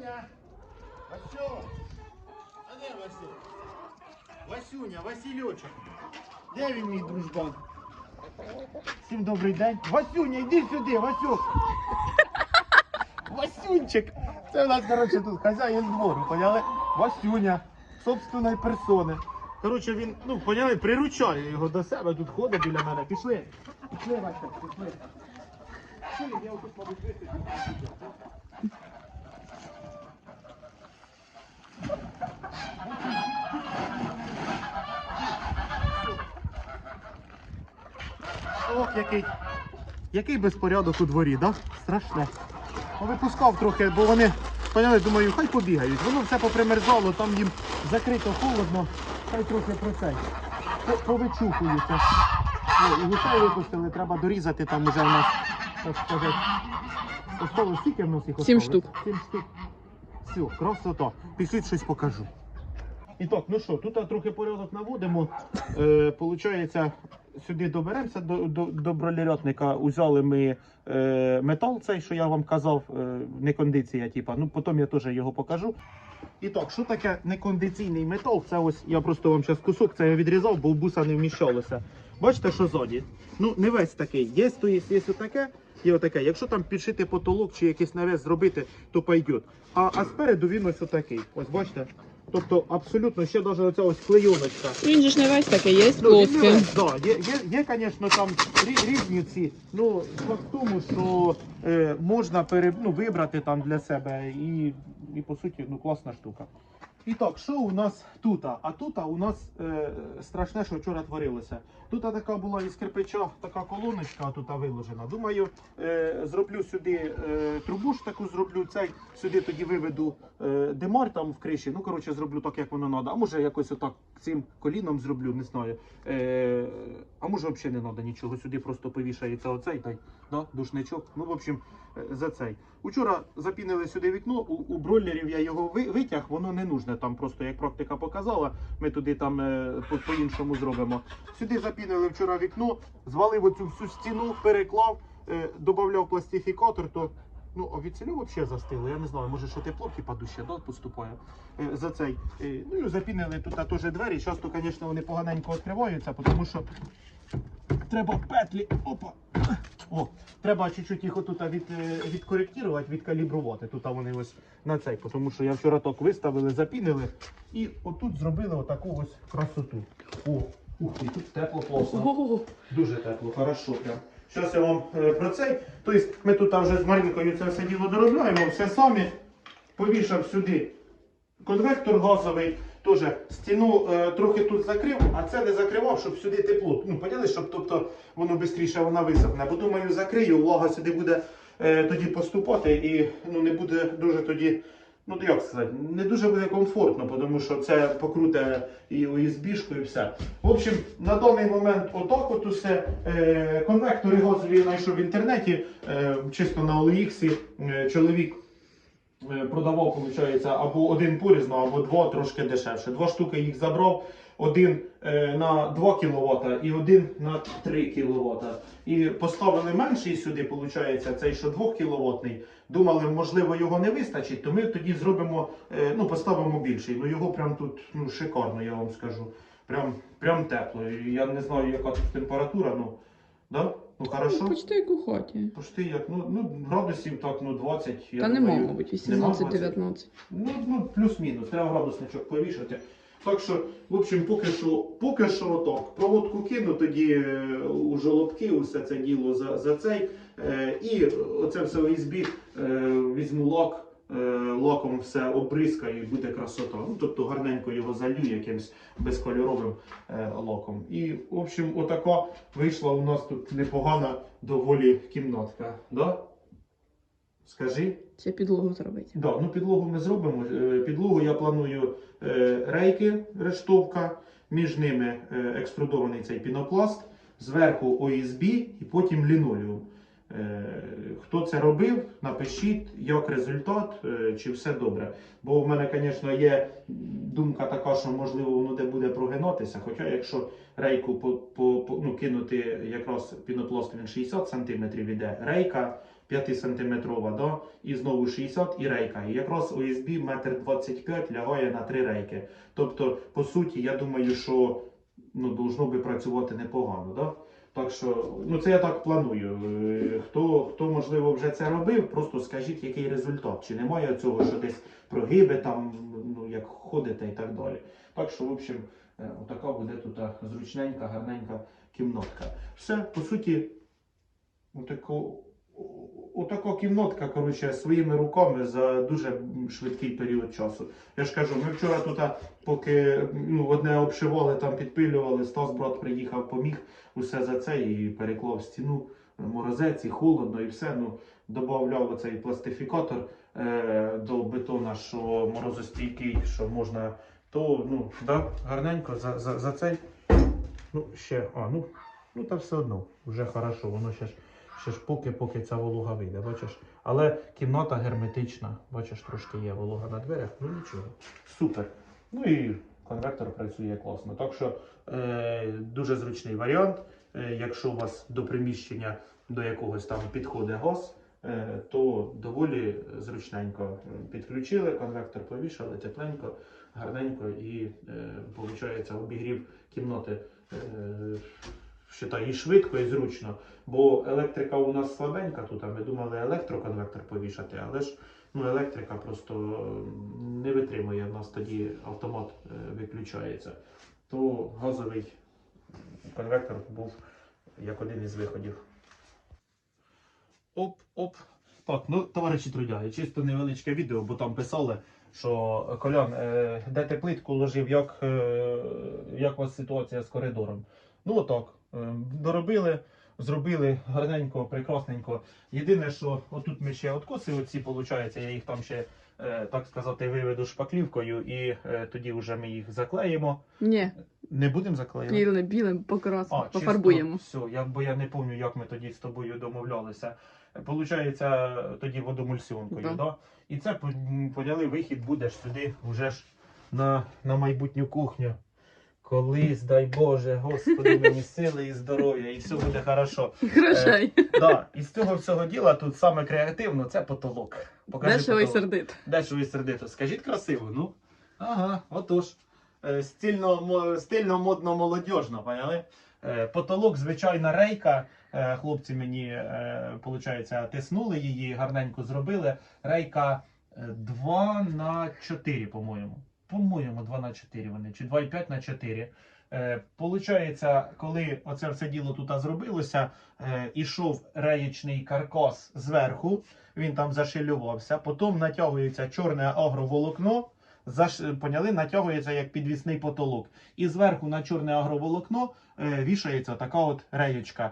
Васюня! Васю! А де Васю? Васюня, Васильочок. Де він мій дружбан? Всім добрий день. Васюня, йди сюди, Васюк. Васюнчик. Це в нас, коротше, тут хазяїн двору, поняли? Васюня, собственної персони. Коротше, він, ну, поняли, приручає його до себе, тут ходить біля мене. Пішли. Пішли, Вася, пішли. Пішли, я отут, мабуть, Ох, який, який безпорядок у дворі, да? Страшне. Випускав трохи, бо вони, поняли, думаю, хай побігають. Воно все попримерзало, там їм закрито холодно, хай трохи про цей. по- Повичухуються. І гусей випустили, треба дорізати там уже у нас, так сказати. Осталось скільки в нас їх Сім штук. Сім штук. Все, красота. Пішліть щось покажу. І так, ну що, тут трохи порядок наводимо. Е, Получається, сюди доберемося до, до, до бролерятника. Узяли ми е, метал цей, що я вам казав, е, не кондиція, типа. Ну потім я теж його покажу. І так, що таке некондиційний метал? Це ось я просто вам зараз кусок це я відрізав, бо в буса не вміщалося. Бачите, що ззаді? Ну, не весь такий. Є, то є, є отаке, є отаке. Якщо там підшити потолок чи якийсь навес зробити, то пойдет. А, а спереду він ось отакий. Ось бачите? Тобто абсолютно ще навіть оця ось клейоночка. Він же ж не весь такий, є Ну, він не плоский. весь, да, є, є, є, звісно, там рі- різні ці. Ну, факт в тому, що е, можна пере, ну, вибрати там для себе і, і по суті, ну, класна штука. І так, що у нас тут? А тут у нас е, страшне, що вчора творилося. Тут така була із кирпича така колоночка тут виложена. Думаю, е, зроблю сюди е, трубу ж таку зроблю цей, сюди тоді виведу е, демар там в криші. Ну, коротше, зроблю так, як воно треба. А може якось отак цим коліном зроблю, не знаю. Е, а може взагалі не треба нічого. Сюди просто повішається оцей та да, душничок. Ну, в общем, е, за цей. Учора запінили сюди вікно, у, у бройлерів я його ви- витяг, воно не нужне там просто, як практика показала, ми туди там е, по- по-іншому зробимо. Сюди запінили вчора вікно, звалив оцю всю стіну, переклав, е, додавав пластифікатор, то ну, а взагалі застило. Я не знаю, може, що тепло типа дужче да, поступає е, за цей. Е, ну і запінили тут теж двері. Часто, звісно, вони поганенько відкриваються, тому що треба петлі. Опа. О, треба чуть-чуть їх отут від, е, відкоректувати, відкалібрувати. Тут вони ось на цей, тому що я вчора так виставили, запінили і отут зробили отаку ось красоту. О, ух, і тут тепло класно. Дуже тепло, хорошо прям. Зараз я вам е, про цей. Тобто ми тут вже з Марінкою це все діло доробляємо, все самі. Повішав сюди конвектор газовий, теж стіну е, трохи тут закрив, а це не закривав, щоб сюди тепло. Ну, поняли, щоб тобто, воно швидше вона висохне. Бо думаю, закрию, влага сюди буде е, тоді поступати і ну, не буде дуже тоді. Ну, як сказати, не дуже буде комфортно, тому що це покруте і USB-шку і все. В общем, на даний момент отак от усе. Е, конвектори газові я знайшов в інтернеті, е, чисто на OLX. Е, чоловік е, продавав, виходить, або один порізно, або два трошки дешевше. Два штуки їх забрав. Один е, на 2 кВт і один на 3 кВт. І поставили менший сюди, виходить, цей що 2 кВт. Думали, можливо, його не вистачить, то ми тоді зробимо, е, ну, поставимо більший. Ну його прям тут ну, шикарно, я вам скажу. Прям, прям тепло. Я не знаю, яка тут температура, ну, да? ну хорошо. Почти як у хаті. Почти як, ну, ну градусів так, ну 20. Я Та думаю, нема, мабуть, 18-19. Ну, ну плюс-мінус, треба градусничок повішати. Так що, в общем, поки що, поки що отак. Проводку кину тоді е, у жолобки, усе це діло за, за цей. Е, і оце все ОСБ е, візьму лак, е, лаком все обризкаю і буде красота. Ну, тобто гарненько його залью якимсь безкольоровим е, лаком. І, в общем, отака вийшла у нас тут непогана доволі кімнатка. Да? Скажи? Це підлогу зробити. Да, ну підлогу ми зробимо. Е, Підлогу я планую е, рейки, рештовка, між ними е, екструдований цей пінопласт, зверху ОСБ і потім лінолеум. Хто це робив, напишіть, як результат, чи все добре. Бо в мене, звісно, є думка така, що можливо воно де буде прогинатися. Хоча якщо рейку по, по, по- ну, кинути якраз пінопласт він 60 см іде, рейка 5 см, да? і знову 60 і рейка. І якраз ОСБ 1,25 м лягає на 3 рейки. Тобто, по суті, я думаю, що ну, должно би працювати непогано. Да? Так що, ну це я так планую. Е, Хто, хто можливо вже це робив, просто скажіть, який результат. Чи немає цього, що десь прогиби там, ну як ходите і так далі. Так що, в общем, е, отака буде тут зручненька, гарненька кімнатка. Все, по суті, отако, отака кімнатка, коротше, своїми руками за дуже швидкий період часу. Я ж кажу, ми вчора тут, поки ну, одне обшивали, там підпилювали, Стас брат приїхав, поміг усе за це і переклав стіну, морозець, і холодно, і все. Ну, Добавляв оцей пластифікатор е, до бетона, що морозостійкий, що можна, то ну, да, гарненько за, за, за цей. Ну, ще, а, ну, ну та все одно, вже хорошо, воно ще ж, ще ж поки, поки ця волога вийде, бачиш. Але кімната герметична, бачиш, трошки є волога на дверях, ну нічого. Супер. Ну і конвектор працює класно. Так що е, дуже зручний варіант. Е, якщо у вас до приміщення до якогось там підходить газ, е, то доволі зручненько підключили, конвектор повішали, тепленько, гарненько і виходить обігрів кімнати. Е, Считай, і швидко, і зручно. Бо електрика у нас слабенька тут, а ми думали електроконвектор повішати, але ж ну, електрика просто не витримує. У нас тоді автомат е, виключається. То газовий конвектор був як один із виходів. Оп, оп. Так, ну, товариші трудяги, чисто невеличке відео, бо там писали, що Колян, е, де ти плитку ложив, як, е, як у вас ситуація з коридором. Ну отак. е, Доробили, зробили гарненько, прекрасненько. Єдине, що отут ми ще откоси, оці, виходить, я їх там ще, е, так сказати, виведу шпаклівкою і е, тоді вже ми їх заклеїмо. Ні, Не будемо заклеювати? білим, білим покрасимо, чисто пофарбуємо. Все, я, бо я не пам'ятаю, як ми тоді з тобою домовлялися. Получається, тоді водомульсіонкою, Да. да. І це по- поняли, вихід будеш сюди вже ж на, на майбутню кухню. Колись, дай Боже, Господи, мені сили і здоров'я, і все буде хорошо. Грошей. Да, і з цього всього діла тут саме креативно це потолок. Покажи Дешево і сердито. Дешево і сердито. Скажіть красиво, ну. Ага, отож. Е, Стильно, стильно модно молодіжно, поняли? Е, Потолок, звичайна рейка. Е, Хлопці мені, е, тиснули її, гарненько зробили. Рейка е, 2 на 4, по-моєму. По-моєму, 2 на 4 вони, чи 2,5 на 4. Е, Получається, коли оце все діло тут зробилося, е, ішов реєчний каркас зверху, він там зашилювався, потім натягується чорне агроволокно, заш... поняли, натягується як підвісний потолок. І зверху на чорне агроволокно е, вішається така от реєчка.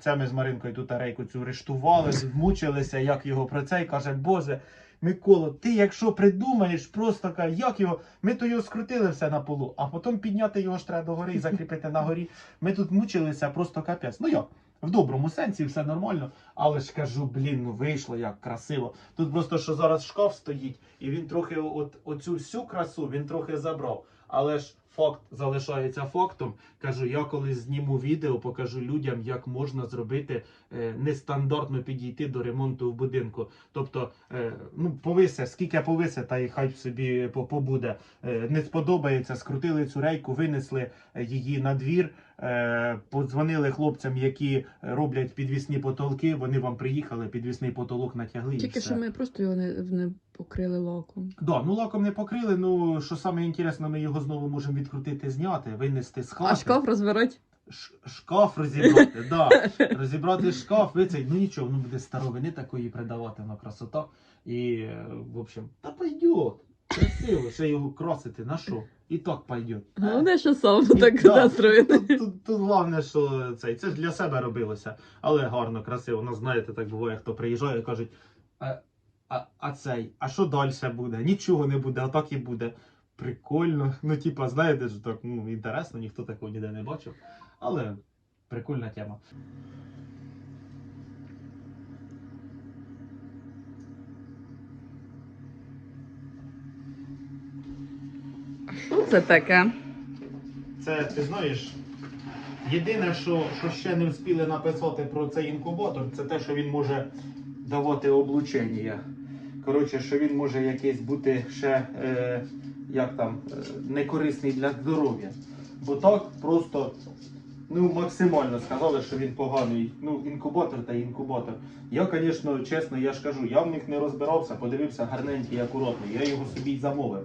Це ми з Маринкою тут рейку цю рештували, мучилися, як його про це, і каже, Боже. Микола, ти якщо придумаєш, просто ка- як його, ми то його скрутили все на полу, а потім підняти його ж треба догори і закріпити на горі. Ми тут мучилися просто капець. Ну як? В доброму сенсі все нормально, але ж кажу, блін, ну вийшло як красиво. Тут просто що зараз шкаф стоїть, і він трохи от, оцю всю красу він трохи забрав. Але ж факт залишається фактом. Кажу, я колись зніму відео, покажу людям, як можна зробити е, нестандартно підійти до ремонту в будинку. Тобто, е, ну повисе, скільки повисе, та й хай собі побуде. Е, не сподобається, скрутили цю рейку, винесли е, її на двір. Е, подзвонили хлопцям, які роблять підвісні потолки. Вони вам приїхали, підвісний потолок натягли. і Тільки все. що ми просто його не, не покрили лаком. Да, ну лаком не покрили. Ну що саме інтересно, ми його знову можемо відкрутити, зняти, винести з хати. А шкаф розбирати? Ш- шкаф розібрати, да. розібрати шкаф, ви цей, ну нічого, ну буде старовини такої придавати на красота. І, в общем, та пойдет. Красиво, ще його красити, на що? І так пойдет. Головне, що сам так Да. Тут, тут, тут головне, що цей, це ж для себе робилося, але гарно, красиво. Ну, знаєте, так буває, хто приїжджає і кажуть, а, а, а цей, а що далі буде? Нічого не буде, а так і буде прикольно. Ну, типа, знаєте, що так ну, інтересно, ніхто такого ніде не бачив. Але прикольна тема. Що це таке? Це ти знаєш. Єдине, що що ще не встигли написати про цей інкубатор, це те, що він може давати облучення. Коротше, що він може якийсь бути ще е, як там, е, некорисний для здоров'я. Бо так просто ну, максимально сказали, що він поганий. Ну, інкубатор та інкубатор. Я, звісно, чесно, я ж кажу, я в них не розбирався, подивився гарненький, акуратний. Я його собі й замовив.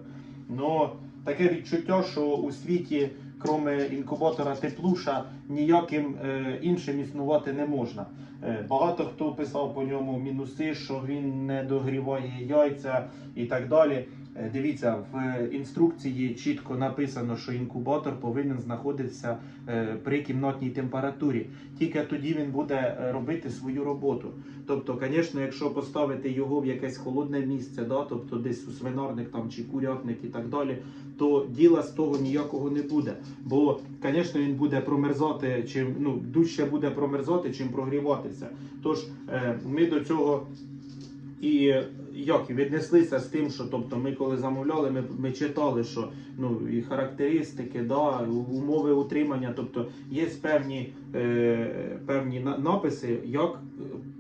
Но таке відчуття, що у світі, крім інкубатора теплуша, ніяким е, іншим існувати не можна. Е, багато хто писав по ньому мінуси, що він не догріває яйця і так далі. Е, Дивіться, в інструкції чітко написано, що інкубатор повинен знаходитися е, при кімнатній температурі. Тільки тоді він буде е, робити свою роботу. Тобто, звісно, якщо поставити його в якесь холодне місце, да, тобто десь у свинарник там чи курятник і так далі, то діла з того ніякого не буде. Бо, звісно, він буде промерзати, чим ну дужче буде промерзати, чим прогріватися. Тож ми до цього і як віднеслися з тим, що тобто ми коли замовляли, ми, ми читали, що ну і характеристики, да, умови утримання, тобто є певні, певні на- написи, як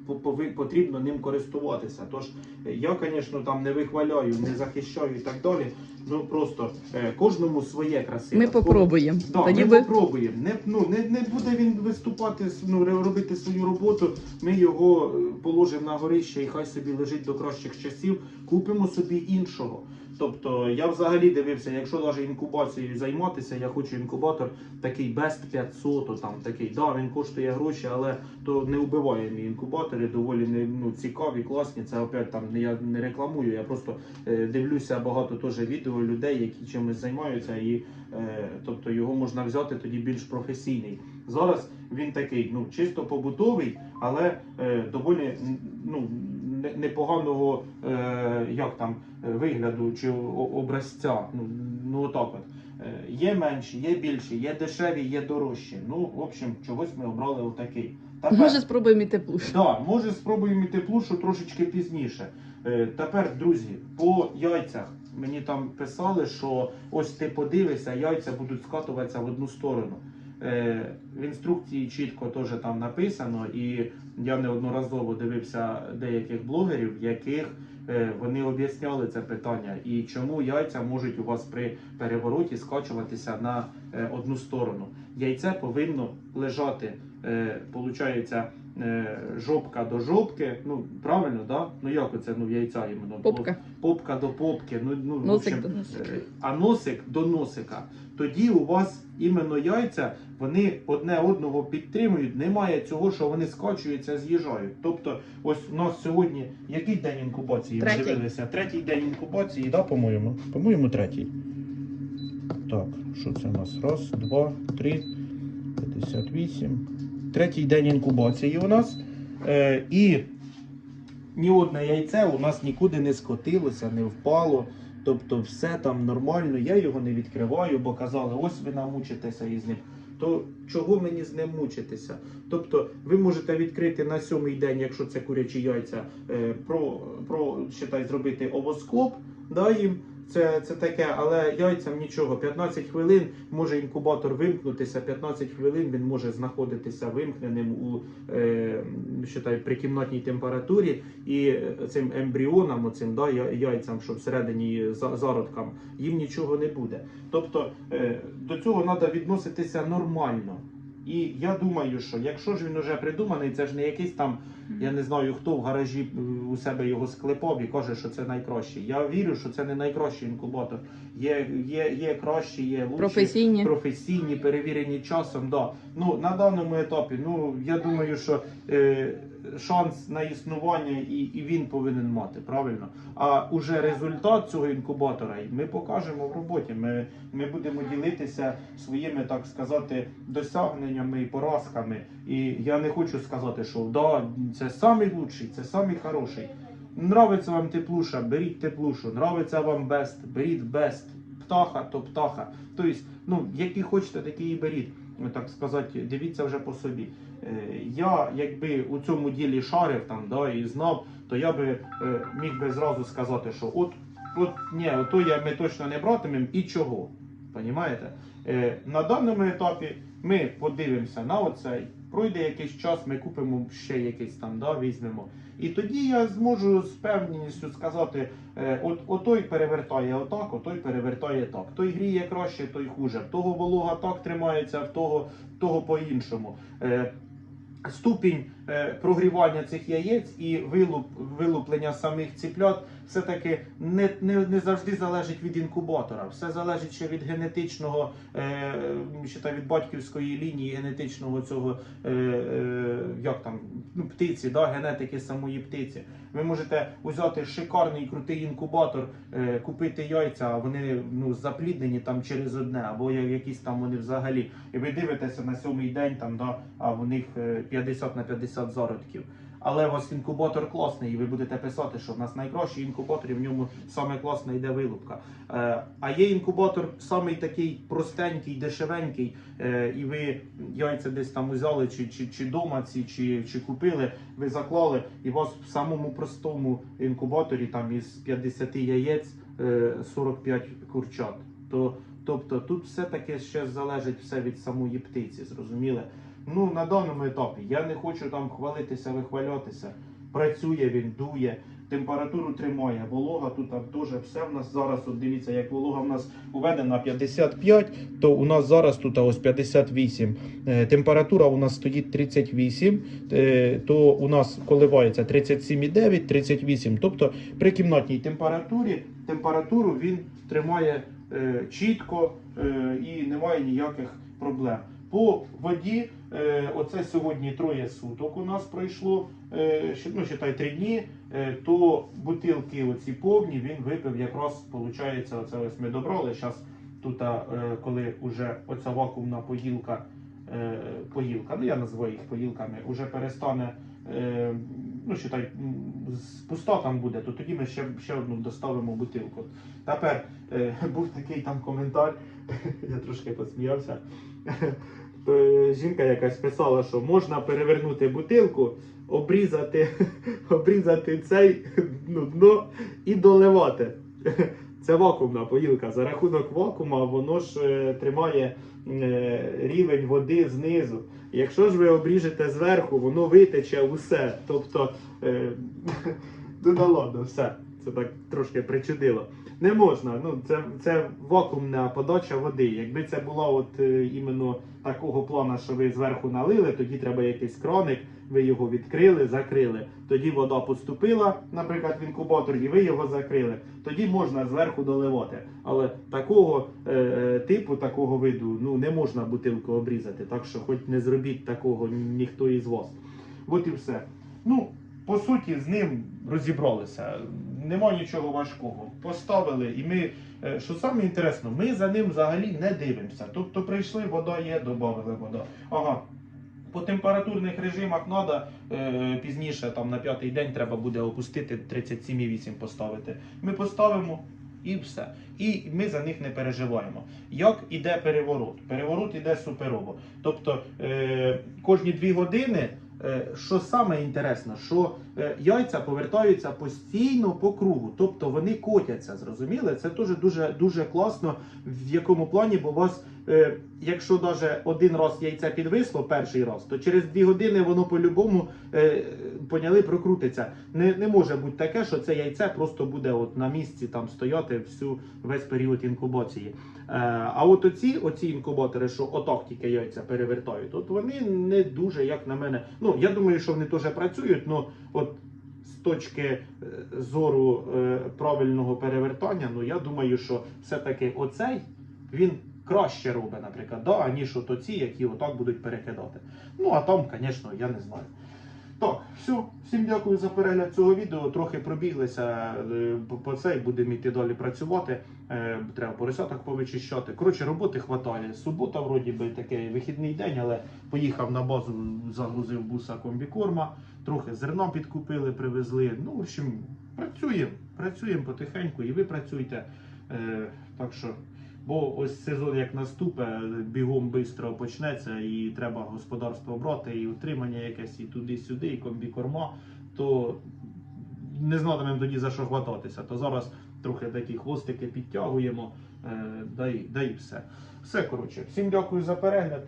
е, потрібно ним користуватися. Тож е, я, звісно, там не вихваляю, не захищаю і так далі. Ну просто е, кожному своє красиве. Ми попробуємо. Да, Тоді ми ви попробуємо. Не, ну, не, не буде він виступати, ну, робити свою роботу. Ми його е, положимо на горище і хай собі лежить до кращих часів. Купимо собі іншого. Тобто я взагалі дивився, якщо навіть інкубацією займатися, я хочу інкубатор такий Best 500, там такий, да, він коштує гроші, але то не вбиває мій інкубатори, доволі ну, цікаві, класні. Це опять там я не рекламую, я просто е, дивлюся багато теж відео людей, які чимось займаються, і е, тобто його можна взяти тоді більш професійний. Зараз він такий, ну чисто побутовий, але е, доволі ну, непоганого е, як там е, вигляду чи образця. Ну, ну отак от. Е, Є менші, є більші, є дешеві, є дорожчі. Ну, в общем, чогось ми обрали отакий. Тепер- може спробуємо і теплуш. Да, може спробуємо і теплушу трошечки пізніше. Е, тепер, друзі, по яйцях мені там писали, що ось ти подивишся, яйця будуть скатуватися в одну сторону. Е, в інструкції чітко теж там написано, і я неодноразово дивився деяких блогерів, яких е, вони об'ясняли це питання, і чому яйця можуть у вас при перевороті скачуватися на е, одну сторону. Яйце повинно лежати, получається, жопка до жопки. Ну правильно, да? Ну як оце ну яйця іменно Попка. попка до попки. Ну ну в общем, до носика. а носик до носика. Тоді у вас іменно яйця вони одне одного підтримують. Немає цього, що вони скачуються, з'їжджають. Тобто, ось у нас сьогодні який день інкубації? Ми Третій. дивилися? Третій день інкубації, да, по-моєму? По-моєму, третій. Так, що це у нас? Раз, два, три, 58. Третій день інкубації у нас. Е, і ні одне яйце у нас нікуди не скотилося, не впало. Тобто все там нормально, я його не відкриваю, бо казали, ось ви намучитеся із ним. То чого мені з ним мучитися? Тобто ви можете відкрити на сьомий день, якщо це курячі яйця, е, про, про считай, зробити овоскоп, да, їм. Це, це таке, але яйцям нічого. 15 хвилин може інкубатор вимкнутися, 15 хвилин він може знаходитися вимкненим у е, считай, при кімнатній температурі, і цим ембріонам, оцим да, яйцям, що всередині за- зародкам, їм нічого не буде. Тобто е, до цього треба відноситися нормально. І я думаю, що якщо ж він вже придуманий, це ж не якийсь там, я не знаю хто в гаражі е, у себе його склепав і каже, що це найкращий. Я вірю, що це не найкращий інкубатор. Є, є, є кращі, є лучші Професійні. професійні, перевірені часом. Да. Ну, на даному етапі, ну я думаю, що е, шанс на існування і, і він повинен мати, правильно? А уже результат цього інкубатора ми покажемо в роботі. Ми, ми будемо ділитися своїми, так сказати, досягненнями і поразками. І я не хочу сказати, що да, це самий це самий. Нравиться вам теплуша, беріть теплушу. Нравиться вам бест, беріть бест. Птаха, то птаха. Тобто, ну, які хочете, такі і беріть. Ну, Так сказати, дивіться вже по собі. Е, Я, якби у цьому ділі шарив там, да, і знав, то я би е, міг би зразу сказати, що от, от ні, то я, ми точно не братимемо і чого. Понімаєте? Е, на даному етапі ми подивимося на оцей. Пройде якийсь час, ми купимо ще якийсь там, да, візьмемо. І тоді я зможу з певністю сказати: е, от отой перевертає отак, отой перевертає так. Той гріє краще, той хуже. В того волога так тримається, в того, в того по-іншому. Е, ступінь прогрівання цих яєць і вилуп, вилуплення самих ціплят все-таки не, не, не завжди залежить від інкубатора. Все залежить ще від генетичного, е, ще та від батьківської лінії генетичного цього е, е, як там, ну, птиці, да, генетики самої птиці. Ви можете взяти шикарний крутий інкубатор, е, купити яйця, а вони ну, запліднені там через одне, або якісь там вони взагалі. І ви дивитеся на сьомий день, там, да, а в них е, 50 на 50 зародків. Але у вас інкубатор класний, і ви будете писати, що в нас найкращий інкубатор, і в ньому саме класна йде вилупка. Е, а є інкубатор самий такий простенький, дешевенький, е, і ви яйця десь там узяли, чи, чи, чи дома ці, чи, чи купили, ви заклали, і у вас в самому простому інкубаторі там із 50 яєць е, 45 курчат. То, тобто тут все-таки ще залежить все від самої птиці, зрозуміли? Ну, на даному етапі я не хочу там хвалитися, вихвалятися. Працює він, дує, температуру тримає, волога тут там теж все в нас зараз. От дивіться, як волога в нас уведена 55, то у нас зараз тут ось 58. Е, Температура у нас стоїть 38, е, то у нас коливається 37,9, 38. Тобто при кімнатній температурі температуру він тримає е, чітко і немає ніяких проблем. По воді, оце сьогодні троє суток у нас пройшло, е, ну, считай, три дні, е, то бутилки оці повні він випив якраз, виходить, оце ось ми добрали. Зараз тут, е, коли вже оця вакуумна поїлка, е, поїлка, ну я називаю їх поїлками, вже перестане, е, ну, считай, пуста там буде, то тоді ми ще, ще одну доставимо бутилку. Тепер е, був такий там коментар, я трошки посміявся. Е, Жінка якась писала, що можна перевернути бутилку, обрізати, обрізати цей ну, дно і доливати. Це вакуумна поїлка. За рахунок вакуума воно ж е, тримає е, рівень води знизу. Якщо ж ви обріжете зверху, воно витече усе. Тобто, ну да ладно, все. Це так трошки причудило. Не можна. Ну, це, це вакуумна подача води. Якби це була от е, іменно такого плану, що ви зверху налили, тоді треба якийсь краник, ви його відкрили, закрили. Тоді вода поступила, наприклад, в інкубатор, і ви його закрили. Тоді можна зверху доливати. Але такого е, типу, такого виду, ну не можна бутилку обрізати. Так що, хоч не зробіть такого ніхто із вас. От і все. Ну, по суті, з ним розібралися. Нема нічого важкого. Поставили, і ми, е, що саме інтересно, ми за ним взагалі не дивимося. Тобто прийшли, вода є, додали вода. Ага. По температурних режимах треба пізніше, там на п'ятий день треба буде опустити 37,8 поставити. Ми поставимо і все. І ми за них не переживаємо. Як іде переворот? Переворот іде суперово. Тобто е, кожні дві години. Е, Що саме інтересно, що е, яйця повертаються постійно по кругу, тобто вони котяться, зрозуміли? Це теж дуже дуже класно, в якому плані, бо у вас, е, якщо навіть один раз яйце підвисло перший раз, то через дві години воно по-любому е, поняли, прокрутиться. Не, не може бути таке, що це яйце просто буде от на місці там стояти всю весь період інкубації. Е, а от оці, оці інкубатори, що отак тільки яйця перевертають, от вони не дуже, як на мене. Ну я думаю, що вони теж працюють, але от з точки зору правильного перевертання, ну я думаю, що все-таки оцей він краще робить, наприклад, да, аніж от оці, які отак будуть перекидати. Ну а там, звісно, я не знаю. Так, все, всім дякую за перегляд цього відео. Трохи пробіглися е, по- цей, будемо йти далі працювати. Е, Треба поросяток повичищати. Коротше, роботи хватає. Субота, вроді би, такий вихідний день, але поїхав на базу, загрузив буса комбікорма, трохи зерна підкупили, привезли. Ну, в общем, працюємо, працюємо потихеньку, і ви працюйте. Е, Так що. Бо ось сезон як наступе, бігом швидко почнеться, і треба господарство брати, і утримання якесь, і туди-сюди, і комбікорма, то не знатимемо тоді за що хвататися. То зараз трохи такі хвостики підтягуємо, е, да, і, да все. Все, коротше, всім дякую за перегляд.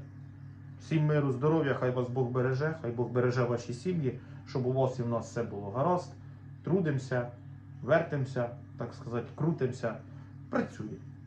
Всім миру, здоров'я, хай вас Бог береже, хай Бог береже ваші сім'ї, щоб у вас і в нас все було гаразд. Трудимося, вертимося, так сказати, крутимося, працюємо.